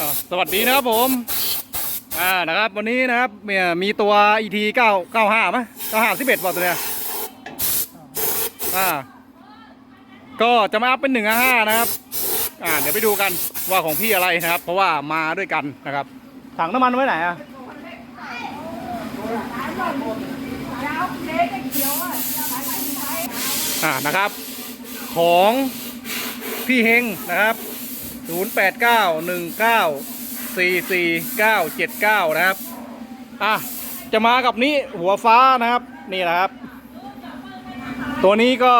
อ่าสวัสดีนะครับผมอ่านะครับวันนี้นะครับมีมีตัว ET 9 95ไหม95 11บอกตัวเนี้ยอ่าก็จะมาอัพเป็น1 5นะครับอ่าเดี๋ยวไปดูกันว่าของพี่อะไรนะครับ เพราะว่ามาด้วยกันนะครับ ถังน้ำมันไว้ไหนอะอ่านะครับ ของพี่เฮงนะครับ 0891944979 นะครับ อะ จะมากับนี้หัวฟ้านะครับ นี่นะครับ ตัวนี้ก็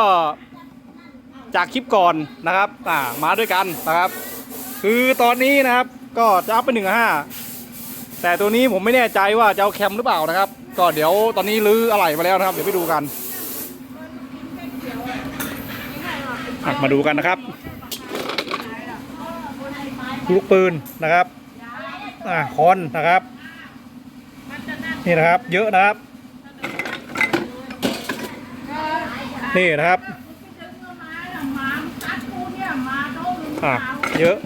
จากคลิปก่อนนะครับ อ่า มาด้วยกันนะครับ คือตอนนี้นะครับก็จะอัพไปหนึ่งห้าแต่ตัวนี้ผมไม่แน่ใจว่าจะเอาแคมหรือเปล่านะครับ ก็เดี๋ยวตอนนี้รื้ออะไหล่มาแล้วนะครับ เดี๋ยวไปดูกันมาดูกันนะครับ ลูกปืนนะครับอ่าคอนนะครับ นี่นะครับ เยอะนะครับ นี่นะครับ อะเยอะ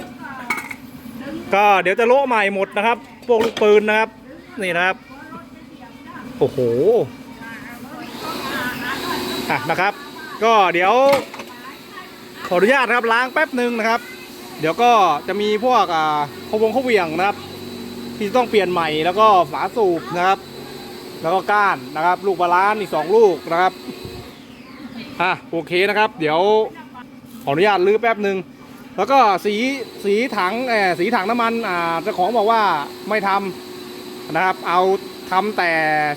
ก็เดี๋ยวจะโละใหม่หมดนะครับ พวกลูกปืนนะครับ นี่นะครับ โอ้โหอะนะครับ ก็เดี๋ยวขออนุญาตครับล้างแป๊บหนึ่งนะครับ เดี๋ยวก็จะมีพวกอ่าขวงขวเวียงนะครับ ที่ต้องเปลี่ยนใหม่แล้วก็ฝาสูบนะครับ แล้วก็ก้านนะครับ ลูกบาลานอีกสองลูกนะครับอะโอเคนะครับ เดี๋ยวขออนุญาตลื้อแป๊บหนึ่งแล้วก็สีสีถังแออสีถังน้ำมันอ่าเจ้าของบอกว่าไม่ทำนะครับ เอาทำแต่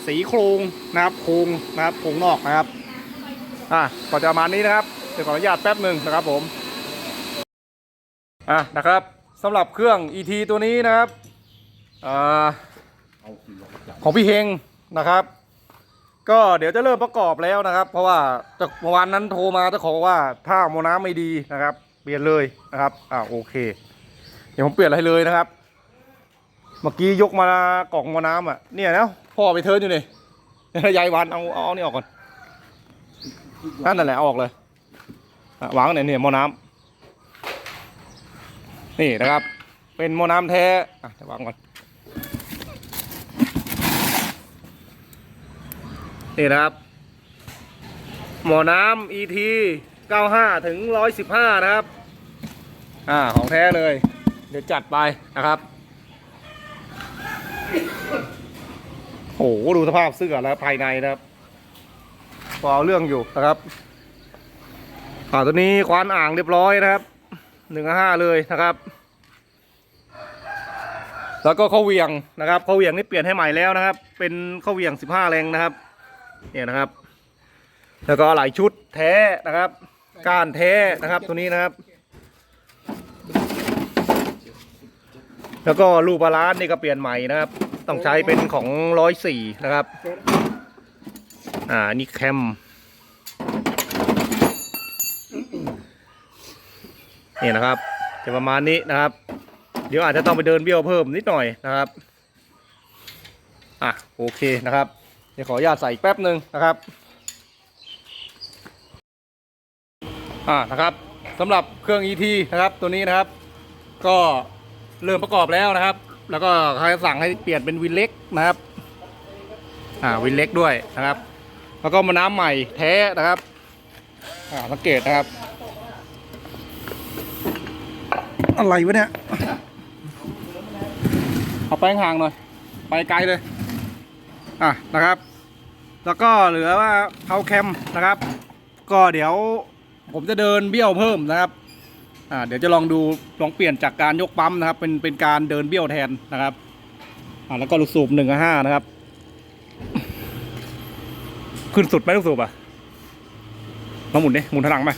สีโครงนะครับโครงนะครับโครงนอกนะครับอะก็จะประมาณนี้นะครับเดี๋ยวขออนุญาตแป๊บหนึ่งนะครับผม อะนะครับสำหรับเครื่อง ET ตัวนี้นะครับอของพี่เฮงนะครับ ก็เดี๋ยวจะเริ่มประกอบแล้วนะครับ เพราะว่าจากเมื่อวานนั้นโทรมาเจ้าของว่าถ้าโมน้ำไม่ดีนะครับ เปลี่ยนเลยนะครับอ่าโอเค เดี๋ยวผมเปลี่ยนอะไรเลยนะครับ เมื่อกี้ยกมากล่องโมน้ำอะเนี่ยนะพ่อไปเทิร์นอยู่นี่ยายวันเอาเอานี่ออกก่อนนั่นนั่นแหละออกเลยอะวางไหนเนี่ยโมน้ำ นี่นะครับ เป็นโมอน้ำแท้อะจะวางก่อนนี่นะครับ หมอน้ำ ET 95 ถึง 115 นะครับ อ่า ของแท้เลย เดี๋ยวจัดไปนะครับ โอ้โห ดูสภาพเสื้อแล้วภายในนะครับ พอเอาเรื่องอยู่นะครับอ่าตัวนี้ควานอ่างเรียบร้อยนะครับ หนึ่งห้าเลยนะครับ แล้วก็ข้าเวียงนะครับข้าเวียงนี่เปลี่ยนให้ใหม่แล้วนะครับ เป็นข้าเวียงสิบห้าแรงนะครับ เนี่ยนะครับ แล้วก็หลายชุดแท้นะครับ ก้านแท้นะครับตัวนี้นะครับ แล้วก็ลูกบาลานนี่ก็เปลี่ยนใหม่นะครับ ต้องใช้เป็นของร้อยสี่นะครับ อ่านี่แคม นี่นะครับ จะประมาณนี้นะครับ เดี๋ยวอาจจะต้องไปเดินเบี้ยวเพิ่มนิดหน่อยนะครับอะโอเคนะครับเดี๋ยวขออนุญาตใส่อีกแป๊บหนึ่งนะครับอ่านะครับสำหรับเครื่อง ET นะครับตัวนี้นะครับ ก็เริ่มประกอบแล้วนะครับ แล้วก็เขาสั่งให้เปลี่ยนเป็นวินเล็กนะครับอ่าวินเล็กด้วยนะครับ แล้วก็มาน้ำใหม่แท้นะครับอ่าสังเกตนะครับ อะไรวะเนี่ย เอาไปห่างหน่อย ไปไกลเลย อะนะครับ แล้วก็เหลือว่าเผาแคมนะครับ ก็เดี๋ยวผมจะเดินเบี้ยวเพิ่มนะครับ อ่า เดี๋ยวจะลองดู ลองเปลี่ยนจากการยกปั๊มนะครับ เป็น เป็นการเดินเบี้ยวแทนนะครับ อ่า แล้วก็ลูกสูบหนึ่งห้านะครับ ขึ้นสุดไหมลูกสูบอะลองหมุนดิหมุนถลังไหม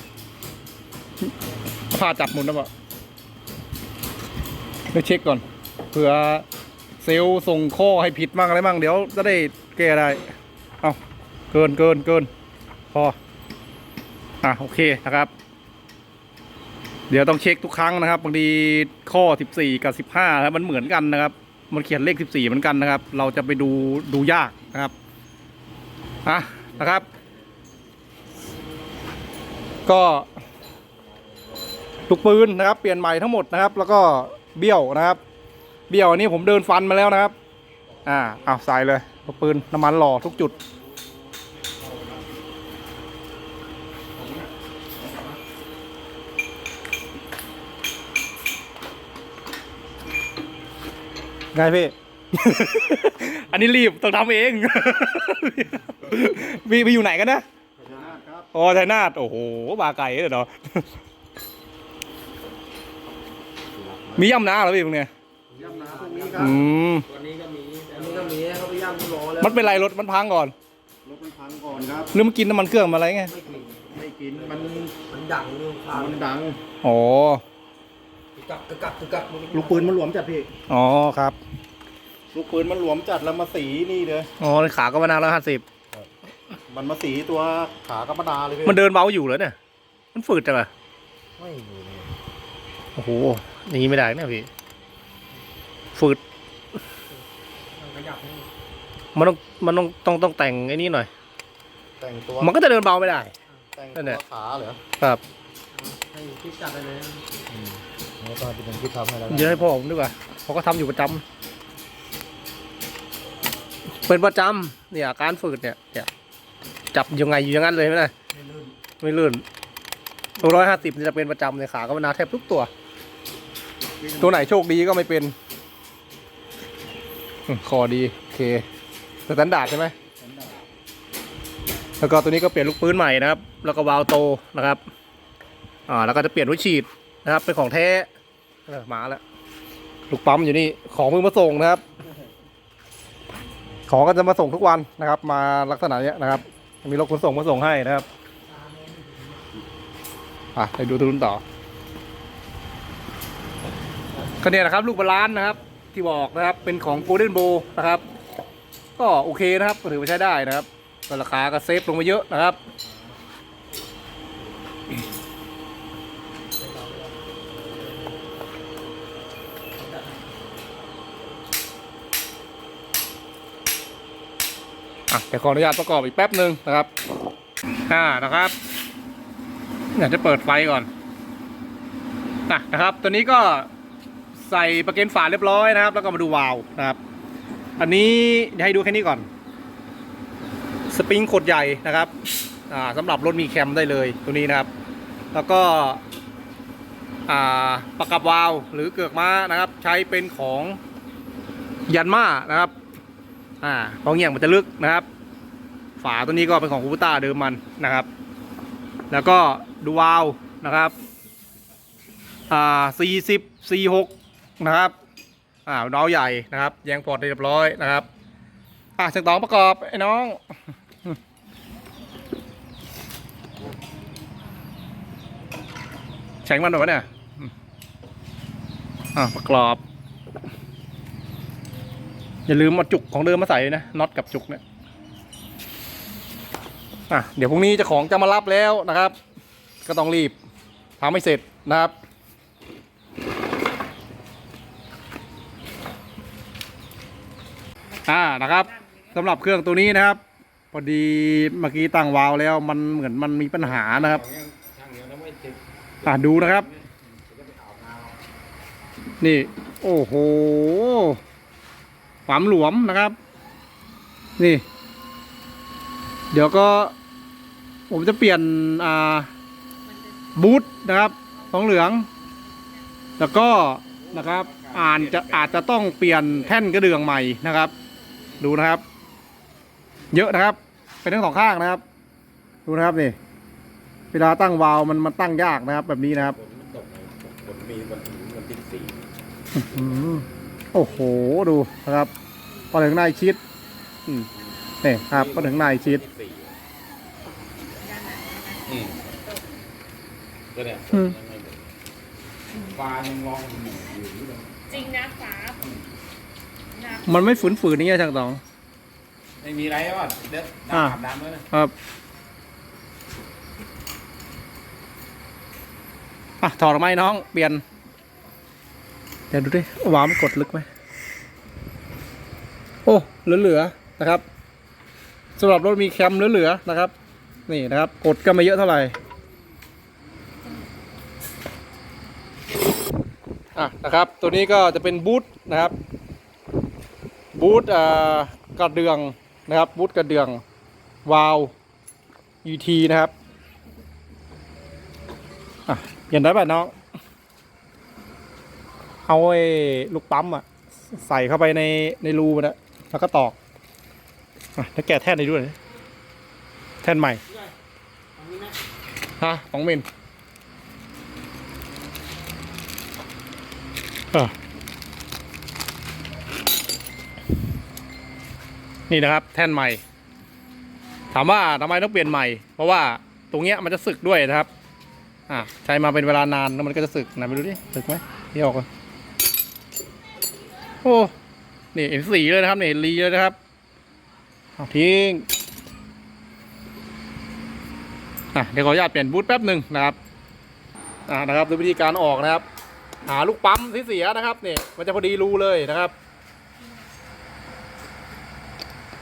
ผ้าจับหมุนนะ ปะไปเช็คก่อนเผื่อเซลล์ส่งข้อให้ผิดมั่งอะไรมั่งเดี๋ยวจะได้แก้ได้เอาเกินเกินเกินพออะโอเคนะครับ เดี๋ยวต้องเช็คทุกครั้งนะครับบางทีข้อ 14 กับ 15นะครับมันเหมือนกันนะครับ มันเขียนเลข 14 เหมือนกันนะครับ เราจะไปดูดูยากนะครับอะนะครับ ก็ลูกปืนนะครับ เปลี่ยนใหม่ทั้งหมดนะครับ แล้วก็ เบี้ยวนะครับ เบี้ยวอันนี้ผมเดินฟันมาแล้วนะครับ อ่าเอาใส่เลยลูกปืนน้ำมันหล่อทุกจุดไงพี่ อันนี้รีบต้องทำเอง พี่พี่อยู่ไหนกันนะครับอ๋อไทยนาทโอ้โห บาไก่เลยเนาะ มีย่ำน้าเหรอพี่พวกเนี้ยย่ำน้ำตรงนี้ครัอืบมวันนี้ก็มีอันนี้ก็มีเขาไปย่ำรอแล้วมันเป็นไรรถมันพังก่อนรถมันพังก่อนครับหรือมันกินน้ำมันเครื่องมาอะไรไงไม่กลิ่นไม่กินมันมันดังเรื่องข่าวมันดังอ๋อกึกกักกึกกักกึกกักลูกปืนมันหลวมจัดพี่อ๋อครับ ลูกปืนมันหลวมจัดแล้วมาสีนี่เลยอ๋อขาก็มานาร้อยห้าสิบมันมาสีตัวขากระปดาเลยพี่มันเดินเบาอยู่เหรอเนี่ย มันฝืดจังอะไม่อยู่เลยโอ้โห อย่างนี้ไม่ได้นะพี่ฝืดมันขยับให้มันต้องมันต้องต้องต้องแต่งไอ้นี่หน่อย แต่งตัวมันก็จะเดินเบาไม่ได้ แต่งนั่นตัแหละ วขาเหรอครับให้คิดจัดไปเลยแล้วก็จะเป็นที่ทำให้แล้วเยอะให้พ่อผมดีกว่าเขาก็ทำอยู่ประจำเป็นประจำเนี่ยอาการฝืดเนี่ยเนี่ยจับยังไงอยู่อย่างนั้นเลยไหมนะไม่ลื่นไม่ลื่นตัวร้อยห้าสิบจะเป็นประจำเลยขาก็มานาแทบทุกตัว ตัวไหนโชคดีก็ไม่เป็นอืมคอดีโอเคสแตนดาร์ดใช่ไหมแล้วก็ตัวนี้ก็เปลี่ยนลูกปืนใหม่นะครับ แล้วก็วาล์วโตนะครับอ่าแล้วก็จะเปลี่ยนหัวฉีดนะครับ เป็นของแท้เออมาแล้วลูกปั๊มอยู่นี่ของเพิ่งมาส่งนะครับ ของก็จะมาส่งทุกวันนะครับ มาลักษณะเนี้ยนะครับ มีรถขนส่งมาส่งให้นะครับอะไปดูตัวรุ่นต่อ ก็เนี่ยนะครับลูกบาลานนะครับ ที่บอกนะครับเป็นของ Golden Bow นะครับ ก็โอเคนะครับก็ถือว่าใช้ได้นะครับก็ราคาก็เซฟลงมาเยอะนะครับอะเดี๋ยวขออนุญาตประกอบอีกแป๊บหนึ่งนะครับอ่านะครับอยากจะเปิดไฟก่อนอะนะครับ ตัวนี้ก็ ใส่ประเกนฝาเรียบร้อยนะครับ แล้วก็มาดูวาล์วนะครับ อันนี้เดี๋ยวให้ดูแค่นี้ก่อน สปริงขดใหญ่นะครับสำหรับรถมีแคมได้เลยตัวนี้นะครับ แล้วก็ประกับวาล์วหรือเกือกม้านะครับ ใช้เป็นของยันมานะครับอ่าของเหยี่ยงมันจะลึกนะครับ ฝาตัวนี้ก็เป็นของคูปต้าเดิมมันนะครับ แล้วก็ดูวาล์วนะครับอ่า40 46 นะครับอ่าดาวใหญ่นะครับแยงพอร์ตเรียบร้อยนะครับอะเสียงตองประกอบไอ้น้องแข็งมันหน่อยวะเนี่ยอ่าประกอบอย่าลืมเอาจุกของเดิมมาใส่นะน็อตกับจุกเนี่ยอะเดี๋ยวพรุ่งนี้เจ้าของจะมารับแล้วนะครับ ก็ต้องรีบทำให้เสร็จนะครับ อ่านะครับสำหรับเครื่องตัวนี้นะครับพอดีเมื่อกี้ตั้งวาล์วแล้วมันเหมือนมันมีปัญหานะครับอ่าดูนะครับ นี่ โอ้โหความหลวมนะครับ นี่ เดี๋ยวก็ ผมจะเปลี่ยนอ่าบูทนะครับทองเหลือง แล้วก็นะครับอ่านจะอาจจะต้องเปลี่ยนแท่นกระเดื่องใหม่นะครับ ดูนะครับ เยอะนะครับ เป็นทั้งสองข้างนะครับ ดูนะครับนี่ เวลาตั้งวาล์วมันมันตั้งยากนะครับ แบบนี้นะครับฝนมีวันถึงวันที่สี่อืมโอ้โหดูนะครับพอถึงนายชิดอืมนี่ครับพอถึงนายชิดสี่อืมก็เนี่ยอืม ฟ้ายังร้องอยู่อยู่เลยจริงนะฟ้านะ มันไม่ฝืนๆนี่ไงช่างตองไม่มีอะไรว่ะเด็ดอ่าน้ำอาบน้ำด้วยนะครับอะถอดออกไหมาให้น้อง เปลี่ยน เดี๋ยวดูดิวาล์วมันกดลึกไหมโอ้เหลือๆนะครับสำหรับรถมีแคมเหลือๆนะครับ นี่นะครับ กดก็ไม่เยอะเท่าไหร่อะนะครับ ตัวนี้ก็จะเป็นบูทนะครับ บูทกระเดืองนะครับบูทกระเดืองวาล์ว ET นะครับอะเห็นได้ป่ะน้อง เอาไอ้ลูกปั๊มอะใส่เข้าไปในในรูมันอะแล้วก็ตอกอะแล้วแกะแท่นในด้วยนะแท่นใหม่ฮะของมินเออ นี่นะครับ แท่นใหม่ ถามว่าทำไมต้องเปลี่ยนใหม่ เพราะว่าตรงเนี้ยมันจะสึกด้วยนะครับ อะใช้มาเป็นเวลานานแล้วมันก็จะสึกนะไปดูดิสึกไหมนี่ออกก่อนโอ้นี่เห็นสีเลยนะครับนี่รีเลยนะครับเอาทิ้งอะเดี๋ยวขออนุญาตเปลี่ยนบูทแป๊บหนึ่งนะครับอ่านะครับดูวิธีการออกนะครับ หาลูกปั๊มที่เสียนะครับเนี่ยมันจะพอดีรูเลยนะครับ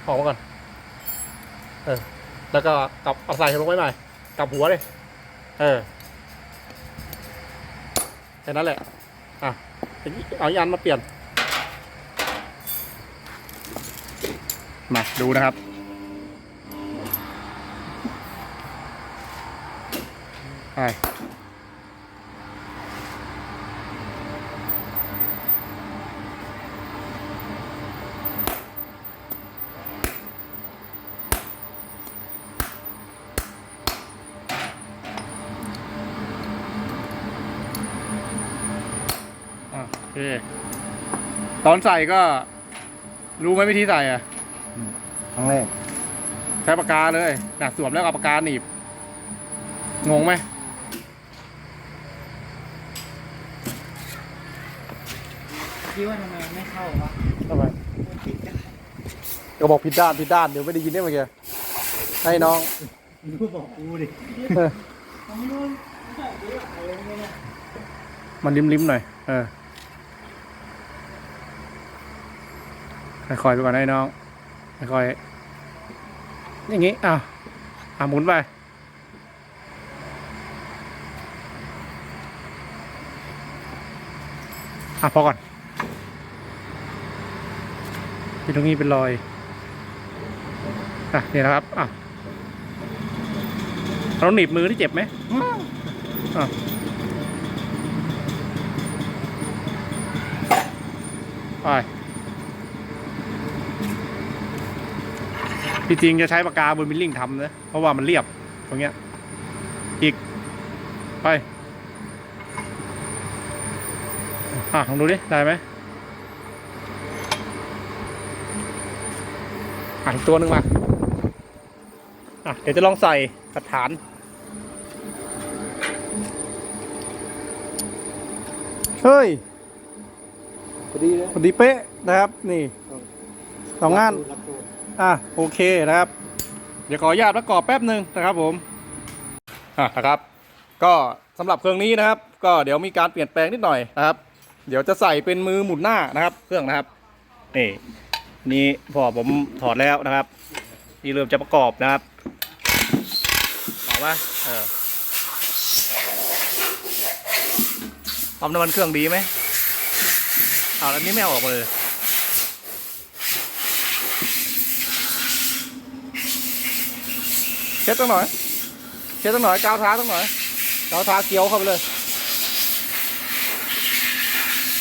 ออกมาก่อน เออ แล้วก็กลับเอาใส่ลงไว้ใหม่กลับหัวเลย เออแค่นั้นแหละ อะ เอาอีกอันมาเปลี่ยน มาดูนะครับไป ตอนใส่ก็รู้ไหมวิธีใส่อะครั้งแรกใช้ปากกาเลยนะสวมแล้วเอาปากกาหนีบ งงไหมคิดว่าทำไมไม่เข้าวะทำไมก็บอกผิดด้านผิดด้านเดี๋ยวไม่ได้ยินได้เมื่อกี้ให้น้องรู้บอกกูดิเออมันริมริมๆหน่อย เออ ค่อยๆไปก่อนให้น้องค่อยๆอย่างงี้อ้าวอะหมุนไปอะพอก่อนที่ตรงนี้เป็นรอยอะนี่นะครับอะเราหนีบมือที่เจ็บไหมอะไป ที่จริงจะใช้ปากกาบนมิลลิ่งทำนะเพราะว่ามันเรียบตรงเนี้ยอีกไปอะลองดูดิ ได้ไหมอะอีกตัวหนึ่งมาอะเดี๋ยวจะลองใส่กระถานเฮ้ยพอดีเลยพอดีเป๊ะนะครับ นี่สองงาน รับตัว อะโอเคนะครับ เดี๋ยวขออนุญาตประกอบแป๊บหนึ่งนะครับผมอะนะครับ ก็สำหรับเครื่องนี้นะครับ ก็เดี๋ยวมีการเปลี่ยนแปลงนิดหน่อยนะครับ เดี๋ยวจะใส่เป็นมือหมุนหน้านะครับ เครื่องนะครับนี่นี่พอผมถอดแล้วนะครับนี่เริ่มจะประกอบนะครับต่อมาเออปั๊มน้ำมันเครื่องดีไหมเอาแล้วนี่ไม่ออกเลย ช็ดตั้งหน่อยเช็ดตั้งหน่อยกาวทาตั้งหน่อยกาวทาเกียวเข้าไปเลย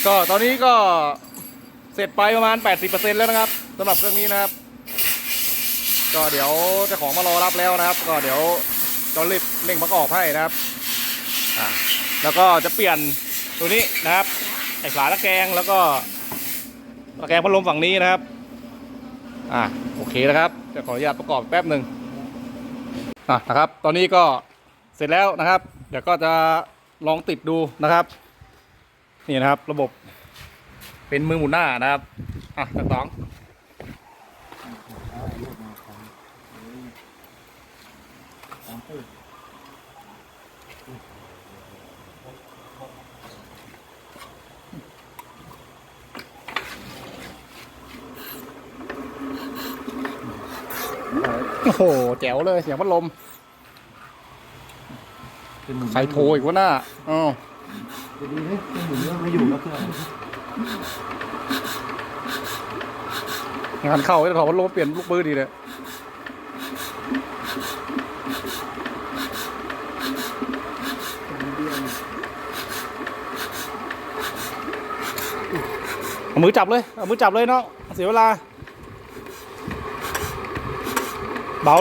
ก็ตอนนี้ก็เสร็จไปประมาณ 80%แล้วนะครับสำหรับเครื่องนี้นะครับ ก็เดี๋ยวเจ้าของมารอรับแล้วนะครับ ก็เดี๋ยวจะรีบเร่งประกอบให้นะครับอ่าแล้วก็จะเปลี่ยนตัวนี้นะครับไอ้ฝาตะแกรงแล้วก็ตะแกรงพัดลมฝั่งนี้นะครับ อ่าโอเคนะครับ จะขออนุญาตประกอบแป๊บหนึ่ง นะครับ ตอนนี้ก็เสร็จแล้วนะครับ เดี๋ยวก็จะลองติดดูนะครับ นี่นะครับระบบเป็นมือหมุนหน้านะครับ อะจักรสอง โอ้โหแจ๋วเลยเสียงพัดลม ใครโทรอีกวะหน้าอ๋อจะดีไหมเครื่องหมุนก็ไม่อยู่แล้วเครื่องงานเข้าไอ้ถอดพัดลมเปลี่ยนลูกปืนดีเลยเอามือจับเลย เอามือจับเลยเนาะเสียเวลา เบา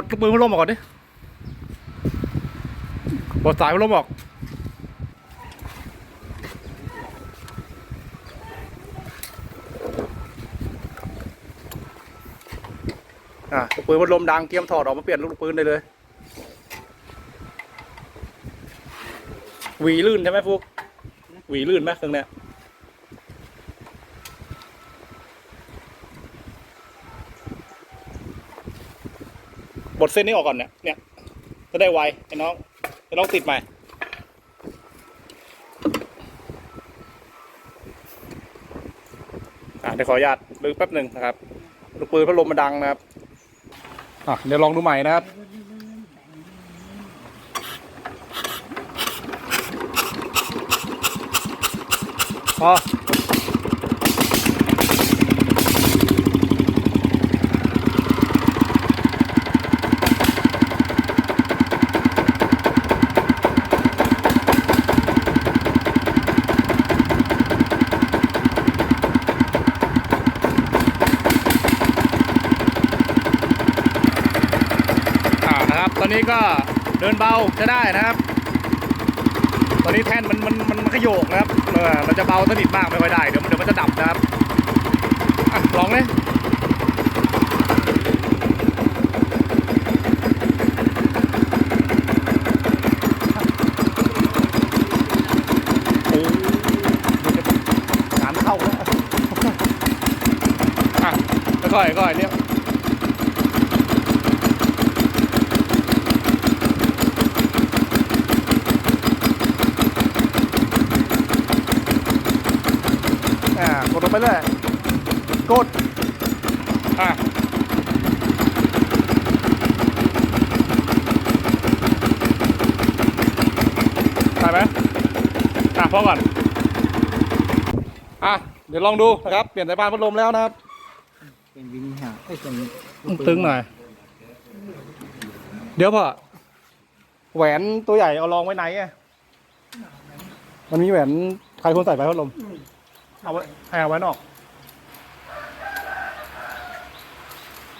ดลูกปืนพัดลมออกก่อนดิปลดสายพัดลมออกอะลูกปืนพัดลมดังเตรียมถอดออกมาเปลี่ยนลูกปืนได้เลยหวีลื่นใช่ไหมฟุกหวีลื่นไหมเครื่องเนี้ย ดเส้นนี้ออกก่อนเนี่ย เนี่ย จะได้ไวไอ้น้องไอ้น้องติดใหม่ อะเดี๋ยวขออนุญาตลืมแป๊บหนึ่งนะครับลูกปืนพัดลมมันดังนะครับ อะเดี๋ยวลองดูใหม่นะครับพอ นเบาจะได้นะครับ ตอนนี้แท่นมันมันมันขยโยกนะครับเออมันจะเบาสนิทมากไม่ค่อยได้เดี๋ยวมันเดี๋ยวมันจะดับนะครับอลองเลยโอ้งานเข้าแล้วอะค่อยๆค่อยเนี่ยกดลง ไปเลยกดอะได้ไหมอะพอก่อนอะเดี๋ยวลองดูนะครับ เปลี่ยนสายพานพัดลมแล้วนะครับเป็นวินิหารไอ้ยเป็นตึงหน่อย เดี๋ยวพ่อแหวนตัวใหญ่เอารองไว้ไหนอะมันมีแหวนใครคนใส่ไปพัดลม เอาไว้ให้เอาไว้นอก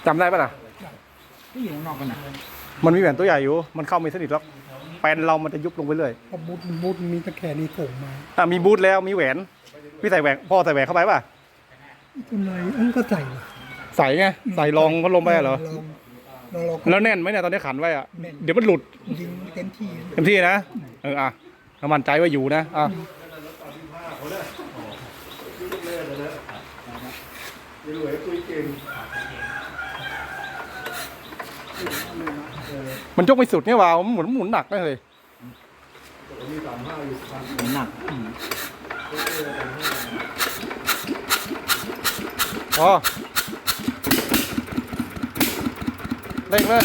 จำได้ปะล่ะ ที่อยู่ข้างนอกกันนะมันมีแหวนตัวใหญ่อยู่ มันเข้าไม่สนิทแล้วแปนเรามันจะยุบลงไปเรื่อยพอบูทบูทมีตะแคร่นี่ส่งมาอะมีบูทแล้วมีแหวนพี่ใส่แหวนพ่อใส่แหวนเข้าไปป่ะทำไมเอันก็ใส่ใส่ไงใส่รองพัดลมไปเหรอลองลองลองแล้วแน่นไหมเนี่ยตอนนี้ขันไว้อะแน่น เดี๋ยวมันหลุดยิงเต็มที่เต็มที่นะเอออะถ้ามั่นใจว่าอยู่นะอะ มันยกไม่สุดเนี่ยว่าวมันหมุนหมุนหนักนะเลยหนักพอเร่งเลย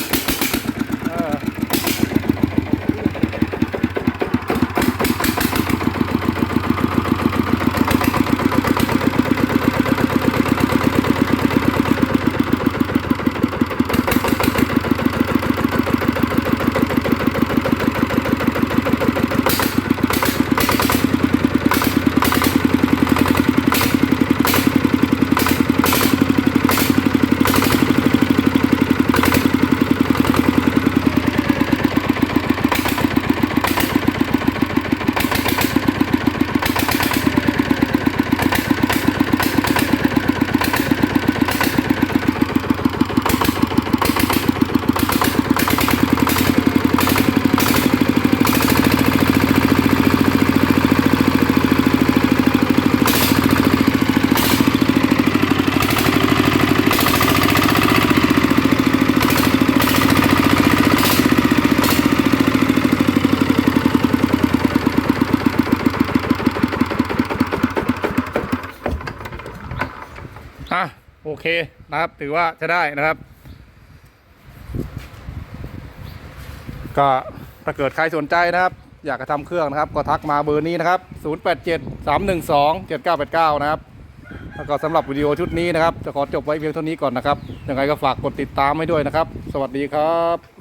อะ โอเคนะครับ ถือว่าจะได้นะครับ ก็ถ้าเกิดใครสนใจนะครับ อยากจะทำเครื่องนะครับ ก็ทักมาเบอร์นี้นะครับ 087 312 7989 นะครับแล้วก็สำหรับวิดีโอชุดนี้นะครับ จะขอจบไว้เพียงเท่านี้ก่อนนะครับ ยังไงก็ฝากกดติดตามให้ด้วยนะครับ สวัสดีครับ